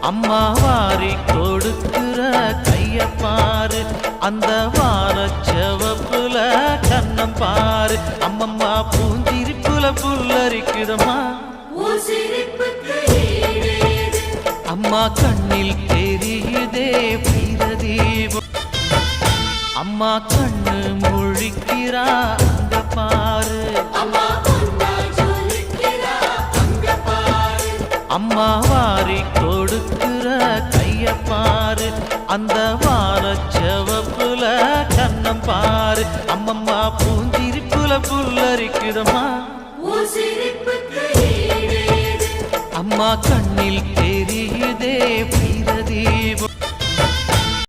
அம்மா வாரி கொடுக்கிற கைய பாரு. அந்த வார செவப்புல கண்ணம் பாரு. அம்மம்மா பூந்திரிப்புல புல்லரிக்குதம்மா. அம்மா கண்ணில் தெரியுதே பிரதீபம் அம்மா கண்ணு முழிக்கிறா அங்க அம்மா வாரி கொடுக்கிற கைய பாரு. அந்த வார செவப்புல கண்ணம் பாரு. அம்மம்மா பூஞ்சிரிப்புல புல்லரிக்குதம்மா. அம்மா கண்ணில் தெரியுதே